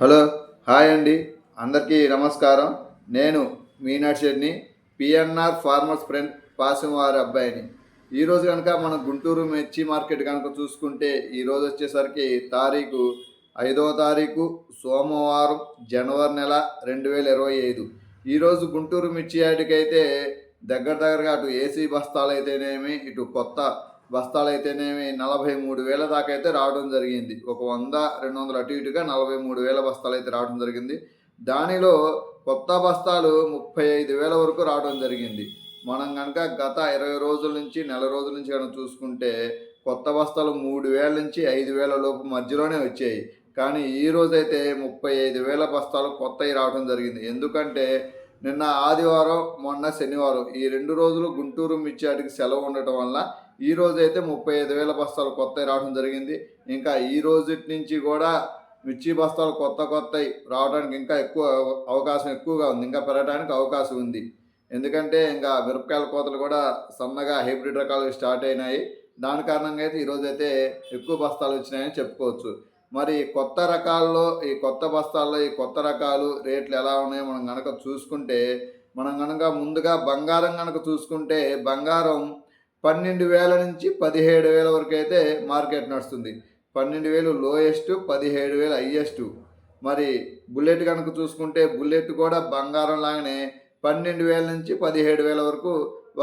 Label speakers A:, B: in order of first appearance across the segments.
A: Hello hi అండి. అందరికీ నమస్కారం. నేను మీనాట్ షెడ్ని పిఎన్ఆర్ ఫార్మర్స్ ఫ్రెండ్ పాసం వారి అబ్బాయిని. ఈరోజు కనుక మన గుంటూరు మిర్చి మార్కెట్ కనుక చూసుకుంటే ఈరోజు వచ్చేసరికి తారీఖు ఐదవ తారీఖు సోమవారం జనవరి నెల రెండు వేల ఇరవై ఐదు. ఈరోజు గుంటూరు మిర్చి యార్డ్కి అయితే దగ్గర దగ్గరగా అటు ఏసీ బస్తాలు అయితేనేమి ఇటు కొత్త బస్తాలు అయితేనేమి నలభై మూడు వేల దాకా అయితే రావడం జరిగింది. ఒక వంద రెండు వందలు అటు ఇటుగా నలభై మూడు వేల బస్తాలు అయితే రావడం జరిగింది. దానిలో కొత్త బస్తాలు ముప్పై ఐదు వేల వరకు రావడం జరిగింది. మనం కనుక గత ఇరవై రోజుల నుంచి నెల రోజుల నుంచి కనుక చూసుకుంటే కొత్త బస్తాలు మూడు వేల నుంచి ఐదు వేల లోపు మధ్యలోనే వచ్చాయి. కానీ ఈ రోజైతే ముప్పై ఐదు వేల బస్తాలు కొత్తవి రావడం జరిగింది. ఎందుకంటే నిన్న ఆదివారం మొన్న శనివారం ఈ రెండు రోజులు గుంటూరు మిర్చాటికి సెలవు ఉండటం వల్ల ఈ రోజు అయితే ముప్పై ఐదు వేల బస్తాలు కొత్తవి రావడం జరిగింది. ఇంకా ఈ రోజు నుంచి కూడా మిర్చి బస్తాలు కొత్త కొత్తవి రావడానికి ఇంకా ఎక్కువ అవకాశం ఎక్కువగా ఉంది. ఇంకా పెరగడానికి అవకాశం ఉంది. ఎందుకంటే ఇంకా మిరపకాయల కోతలు కూడా సన్నగా హైబ్రిడ్ రకాలు స్టార్ట్ అయినాయి. దాని కారణంగా అయితే ఈరోజు అయితే ఎక్కువ బస్తాలు వచ్చినాయని చెప్పుకోవచ్చు. మరి కొత్త రకాల్లో ఈ కొత్త బస్తాల్లో ఈ కొత్త రకాలు రేట్లు ఎలా ఉన్నాయో మనం కనుక చూసుకుంటే మనం కనుక ముందుగా బంగారం కనుక చూసుకుంటే బంగారం పన్నెండు వేల నుంచి పదిహేడు వేల వరకు అయితే మార్కెట్ నడుస్తుంది. పన్నెండు వేలు లోయెస్ట్ పదిహేడు వేలు హయ్యెస్ట్ మరి బుల్లెట్ కనుక చూసుకుంటే బుల్లెట్ కూడా బంగారం లాగానే పన్నెండు వేల నుంచి పదిహేడు వేల వరకు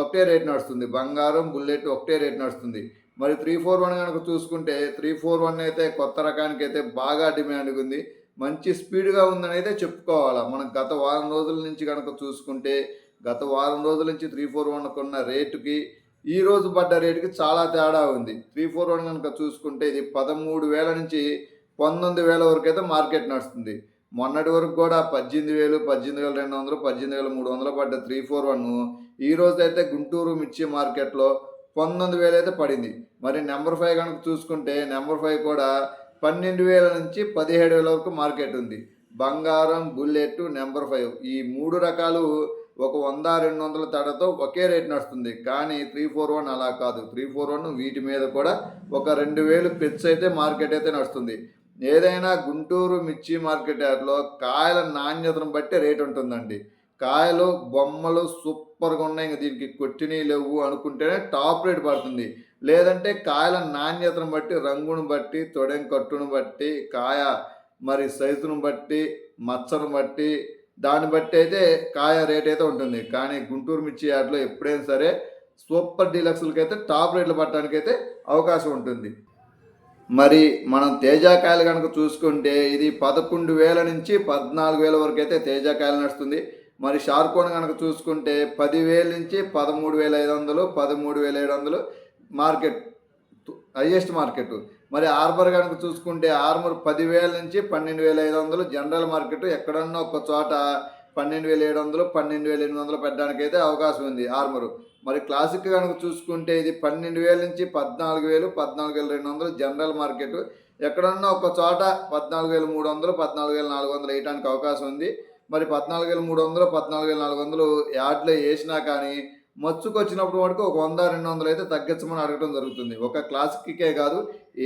A: ఒకటే రేట్ నడుస్తుంది. బంగారం బుల్లెట్ ఒకటే రేట్ నడుస్తుంది. మరి త్రీ ఫోర్ వన్ కనుక చూసుకుంటే త్రీ ఫోర్ వన్ అయితే కొత్త రకానికి అయితే బాగా డిమాండ్ ఉంది. మంచి స్పీడ్గా ఉందని అయితే చెప్పుకోవాలి. మనం గత వారం రోజుల నుంచి కనుక చూసుకుంటే గత వారం రోజుల నుంచి త్రీ ఫోర్ వన్ ఉన్న రేటుకి ఈ రోజు పడ్డ రేటుకి చాలా తేడా ఉంది. త్రీ ఫోర్ వన్ కనుక చూసుకుంటే ఇది పదమూడు వేల నుంచి పంతొమ్మిది వేల వరకు అయితే మార్కెట్ నడుస్తుంది. మొన్నటి వరకు కూడా పద్దెనిమిది వేలు పద్దెనిమిది వేల రెండు వందలు పద్దెనిమిది వేల మూడు వందలు పడ్డ త్రీ ఫోర్ వన్ ఈ రోజు అయితే గుంటూరు మిర్చి మార్కెట్లో పంతొమ్మిది వేలు అయితే పడింది. మరి నెంబర్ ఫైవ్ కనుక చూసుకుంటే నెంబర్ ఫైవ్ కూడా పన్నెండు వేల నుంచి పదిహేడు వేల వరకు మార్కెట్ ఉంది. బంగారం బుల్లెట్ నెంబర్ ఫైవ్ ఈ మూడు రకాలు ఒక వంద రెండు వందల తేడాతో ఒకే రేట్ నడుస్తుంది. కానీ త్రీ ఫోర్ వన్ అలా కాదు. త్రీ ఫోర్ వన్ వీటి మీద కూడా ఒక రెండు వేలు పెచ్చు అయితే మార్కెట్ అయితే నడుస్తుంది. ఏదైనా గుంటూరు మిర్చి మార్కెట్ యార్డ్లో కాయల నాణ్యతను బట్టి రేట్ ఉంటుందండి. కాయలు బొమ్మలు సూపర్గా ఉన్నాయి. ఇంకా దీనికి కొట్టినవి లేవు అనుకుంటేనే టాప్ రేట్ పడుతుంది. లేదంటే కాయల నాణ్యతను బట్టి రంగును బట్టి తొడెం కట్టును బట్టి కాయ మరి సైజును బట్టి మచ్చను బట్టి దాన్ని బట్టి అయితే కాయ రేట్ అయితే ఉంటుంది. కానీ గుంటూరు మిర్చి యార్డ్లో ఎప్పుడైనా సరే సూపర్ డీలక్స్లకి అయితే టాప్ రేట్లు పట్టడానికి అయితే అవకాశం ఉంటుంది. మరి మనం తేజాకాయలు కనుక చూసుకుంటే ఇది పదకొండు వేల నుంచి పద్నాలుగు వేల వరకు అయితే తేజాకాయలు నడుస్తుంది. మరి షార్కోన్ కనుక చూసుకుంటే పదివేల నుంచి పదమూడు వేల ఐదు వందలు పదమూడు వేల ఏడు వందలు మార్కెట్ హయ్యెస్ట్ మార్కెట్. మరి ఆర్బర్ కనుక చూసుకుంటే ఆర్మర్ పదివేల నుంచి పన్నెండు వేల ఐదు వందలు జనరల్ మార్కెట్ ఎక్కడన్నా ఒక చోట పన్నెండు వేల ఏడు వందలు పన్నెండు వేల ఎనిమిది వందలు పెట్టడానికి అయితే అవకాశం ఉంది ఆర్మరు. మరి క్లాసిక్ కనుక చూసుకుంటే ఇది పన్నెండు వేల నుంచి పద్నాలుగు వేలు పద్నాలుగు వేల రెండు వందలు జనరల్ మార్కెట్. ఎక్కడన్నా ఒక చోట పద్నాలుగు వేల మూడు వందలు పద్నాలుగు వేల నాలుగు వందలు వేయడానికి అవకాశం ఉంది. మరి పద్నాలుగు వేల మూడు వందలు పద్నాలుగు వేల నాలుగు వందలు యార్డ్లో వేసినా కానీ మచ్చుకు వచ్చినప్పుడు వాడికి ఒక వంద రెండు వందలు అయితే తగ్గించమని అడగడం జరుగుతుంది. ఒక క్లాసిక్కే కాదు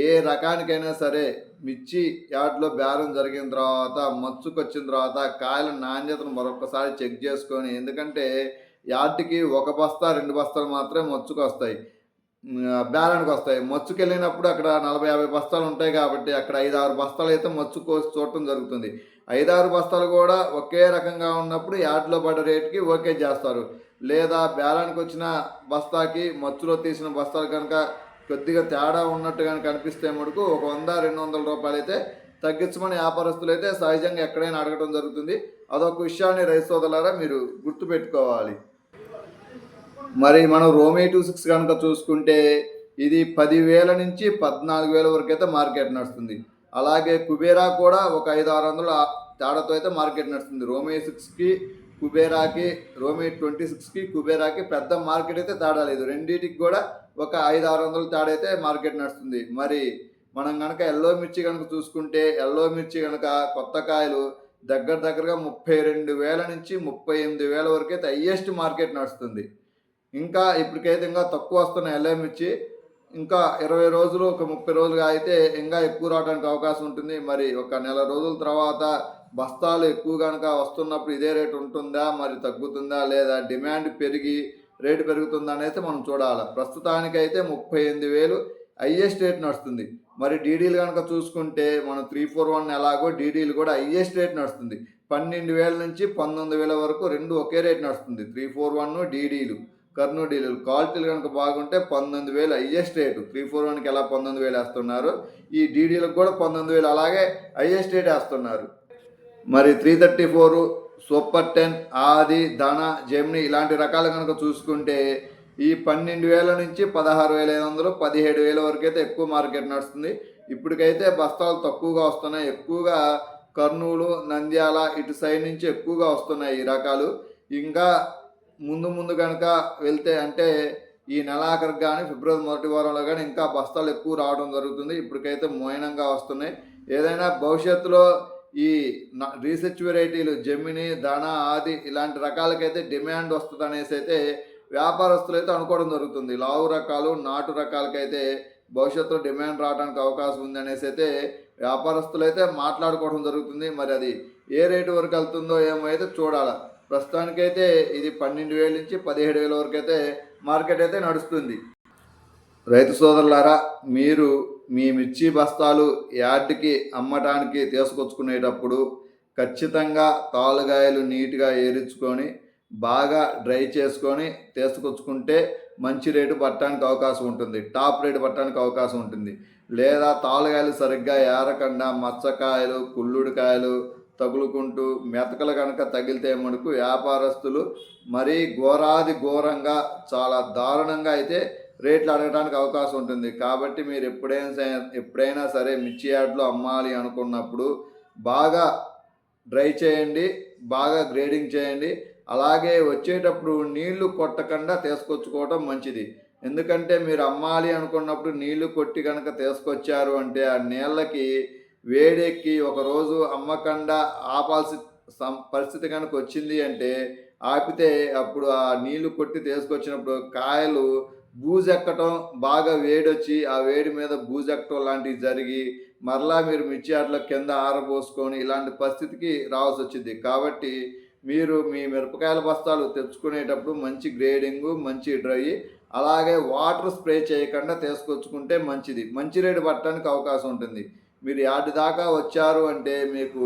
A: ఏ రకానికైనా సరే మిర్చి యార్డ్లో బేరం జరిగిన తర్వాత మచ్చుకు వచ్చిన తర్వాత కాయల నాణ్యతను మరొకసారి చెక్ చేసుకొని ఎందుకంటే యార్డ్కి ఒక బస్తా రెండు బస్తాలు మాత్రమే మచ్చుకు వస్తాయి బేరానికి వస్తాయి మచ్చుకు వెళ్ళినప్పుడు అక్కడ నలభై యాభై బస్తాలు ఉంటాయి కాబట్టి అక్కడ ఐదు ఆరు బస్తాలు అయితే మచ్చు కోసి చూడటం జరుగుతుంది. ఐదారు బస్తాలు కూడా ఒకే రకంగా ఉన్నప్పుడు యార్డ్లో పడ్డ రేటుకి ఓకే చేస్తారు. లేదా బేరానికి వచ్చిన బస్తాకి మచ్చులో తీసిన బస్తాలు కనుక కొద్దిగా తేడా ఉన్నట్టు కనుక కనిపిస్తే మటుకు ఒక వంద రెండు వందల రూపాయలు అయితే తగ్గించమని వ్యాపారస్తులు అయితే సహజంగా ఎక్కడైనా అడగడం జరుగుతుంది. అదొక విషయాన్ని రైతు సోదరులారా మీరు గుర్తుపెట్టుకోవాలి. మరి మనం రోమే టూ సిక్స్ కనుక చూసుకుంటే ఇది పదివేల నుంచి పద్నాలుగు వేల వరకు అయితే మార్కెట్ నడుస్తుంది. అలాగే కుబేరా కూడా ఒక ఐదు ఆరు వందల తేడాతో అయితే మార్కెట్ నడుస్తుంది. రోమే సిక్స్కి కుబేరాకి రోమే ట్వంటీ సిక్స్కి కుబేరాకి పెద్ద మార్కెట్ అయితే తేడా లేదు. రెండింటికి కూడా ఒక ఐదు ఆరు వందలు తాడైతే మార్కెట్ నడుస్తుంది. మరి మనం కనుక ఎల్లో మిర్చి కనుక చూసుకుంటే ఎల్లో మిర్చి కనుక కొత్త కాయలు దగ్గర దగ్గరగా ముప్పై రెండు వేల నుంచి ముప్పై ఎనిమిది వేల వరకు అయితే హయ్యెస్ట్ మార్కెట్ నడుస్తుంది. ఇంకా ఇప్పటికైతే ఇంకా తక్కువ వస్తున్న ఎల్లో మిర్చి ఇంకా ఇరవై రోజులు ఒక ముప్పై రోజులుగా అయితే ఇంకా ఎక్కువ రావడానికి అవకాశం ఉంటుంది. మరి ఒక నెల రోజుల తర్వాత బస్తాలు ఎక్కువ కనుక వస్తున్నప్పుడు ఇదే రేటు ఉంటుందా మరి తగ్గుతుందా లేదా డిమాండ్ పెరిగి రేటు పెరుగుతుందా అనేది మనం చూడాలి. ప్రస్తుతానికైతే ముప్పై ఎనిమిది వేలు హైయెస్ట్ రేట్ నడుస్తుంది. మరి డీడీలు కనుక చూసుకుంటే మనం త్రీ ఫోర్ వన్ ఎలాగో డీడీలు కూడా హైయెస్ట్ రేట్ నడుస్తుంది. పన్నెండు వేల నుంచి పంతొమ్మిది వేల వరకు రెండు ఒకే రేట్ నడుస్తుంది. త్రీ ఫోర్ వన్ డీడీలు కర్నూలు డీలర్లు క్వాలిటీలు కనుక బాగుంటే పంతొమ్మిది వేలు హైయెస్ట్ రేటు త్రీ ఫోర్ వన్కి ఎలా పంతొమ్మిది వేలు వేస్తున్నారు? ఈ డీడీలకు కూడా పంతొమ్మిది వేలు అలాగే హైయెస్ట్ రేట్ వేస్తున్నారు. మరి three thirty four super ten Adi Dhana Gemini ఇలాంటి రకాలు కనుక చూసుకుంటే ఈ పన్నెండు వేల నుంచి పదహారు వేల ఐదు వందలు పదిహేడు వేల వరకు అయితే ఎక్కువ మార్కెట్ నడుస్తుంది. ఇప్పటికైతే బస్తాలు తక్కువగా వస్తున్నాయి. ఎక్కువగా కర్నూలు నంద్యాల ఇటు సైడ్ నుంచి ఎక్కువగా వస్తున్నాయి ఈ రకాలు. ఇంకా ముందు ముందు కనుక వెళ్తే అంటే ఈ నెలాఖరికి కానీ ఫిబ్రవరి మొదటి వారంలో కానీ ఇంకా బస్తాలు ఎక్కువ రావడం జరుగుతుంది. ఇప్పటికైతే మోయనంగా వస్తున్నాయి. ఏదైనా భవిష్యత్తులో ఈ రీసెర్చ్ వెరైటీలు జమిని ధన ఆది ఇలాంటి రకాలకైతే డిమాండ్ వస్తుంది అనేసి అయితే వ్యాపారస్తులు అయితే అనుకోవడం జరుగుతుంది. లావు రకాలు నాటు రకాలకైతే భవిష్యత్తులో డిమాండ్ రావడానికి అవకాశం ఉంది అనేసి అయితే వ్యాపారస్తులు అయితే మాట్లాడుకోవడం జరుగుతుంది. మరి అది ఏ రేటు వరకు వెళ్తుందో ఏమో అయితే చూడాలి. ప్రస్తుతానికైతే ఇది పన్నెండు వేల నుంచి పదిహేడు వేల వరకు అయితే మార్కెట్ అయితే నడుస్తుంది. రైతు సోదరులారా మీరు మీ మిర్చి బస్తాలు యార్డ్కి అమ్మటానికి తీసుకొచ్చుకునేటప్పుడు ఖచ్చితంగా తాలుగాయలు నీట్గా ఏరించుకొని బాగా డ్రై చేసుకొని తీసుకొచ్చుకుంటే మంచి రేటు పట్టడానికి అవకాశం ఉంటుంది. టాప్ రేటు పట్టడానికి అవకాశం ఉంటుంది. లేదా తాలుగాయలు సరిగ్గా ఏరకుండా మచ్చకాయలు కుళ్ళుడికాయలు తగులుకుంటూ మెతకలు కనుక తగిలితే మనకు వ్యాపారస్తులు మరీ ఘోరాది ఘోరంగా చాలా దారుణంగా అయితే రేట్లు అడగడానికి అవకాశం ఉంటుంది. కాబట్టి మీరు ఎప్పుడైనా సరే- ఎప్పుడైనా సరే మిర్చి యార్డ్లో అమ్మాలి అనుకున్నప్పుడు బాగా డ్రై చేయండి బాగా గ్రేడింగ్ చేయండి. అలాగే వచ్చేటప్పుడు నీళ్ళు కొట్టకుండా తీసుకొచ్చుకోవటం మంచిది. ఎందుకంటే మీరు అమ్మాలి అనుకున్నప్పుడు నీళ్ళు కొట్టి కనుక తీసుకొచ్చారు అంటే ఆ నీళ్ళకి వేడెక్కి ఒకరోజు అమ్మకుండా ఆపాల్సి పరిస్థితి కనుక వచ్చింది అంటే ఆపితే అప్పుడు ఆ నీళ్ళు కొట్టి తీసుకొచ్చినప్పుడు కాయలు బూజెక్కటం బాగా వేడొచ్చి ఆ వేడి మీద బూజెక్కటం లాంటివి జరిగి మరలా మీరు మిర్చి కింద ఆరబోసుకొని ఇలాంటి పరిస్థితికి రావాల్సి వచ్చింది కాబట్టి మీరు మీ మిరపకాయల బస్తాలు తెచ్చుకునేటప్పుడు మంచి గ్రేడింగు మంచి డ్రై అలాగే వాటర్ స్ప్రే చేయకుండా తీసుకొచ్చుకుంటే మంచిది. మంచి రేటు పట్టడానికి అవకాశం ఉంటుంది. మీరు యార్డు దాకా వచ్చారు అంటే మీకు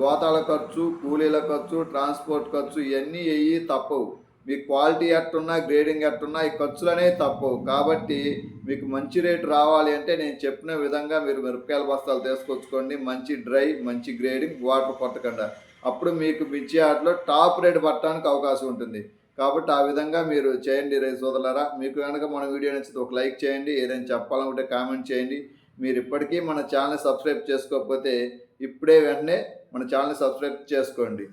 A: గోతాల ఖర్చు కూలీల ఖర్చు ట్రాన్స్పోర్ట్ ఖర్చు ఇవన్నీ అయ్యి తప్పవు. మీ క్వాలిటీ ఎట్టున్నా గ్రేడింగ్ ఎట్టున్నా ఈ ఖర్చులు అనేవి తప్పవు. కాబట్టి మీకు మంచి రేటు రావాలి అంటే నేను చెప్పిన విధంగా మీరు మిరపకాయల బస్తాలు తీసుకొచ్చుకోండి. మంచి డ్రై మంచి గ్రేడింగ్ వాటర్ పట్టకుండా. అప్పుడు మీకు మిర్చి ఆటలో టాప్ రేట్ పట్టడానికి అవకాశం ఉంటుంది. కాబట్టి ఆ విధంగా మీరు చేయండి రైతు సోదరులారా. మీకు కనుక మన వీడియో నచ్చితే ఒక లైక్ చేయండి. ఏదైనా చెప్పాలనుకుంటే కామెంట్ చేయండి. మీరు ఇప్పటికీ మన ఛానల్ సబ్స్క్రైబ్ చేసుకోకపోతే ఇప్పుడే వెంటనే మన ఛానల్ సబ్స్క్రైబ్ చేసుకోండి.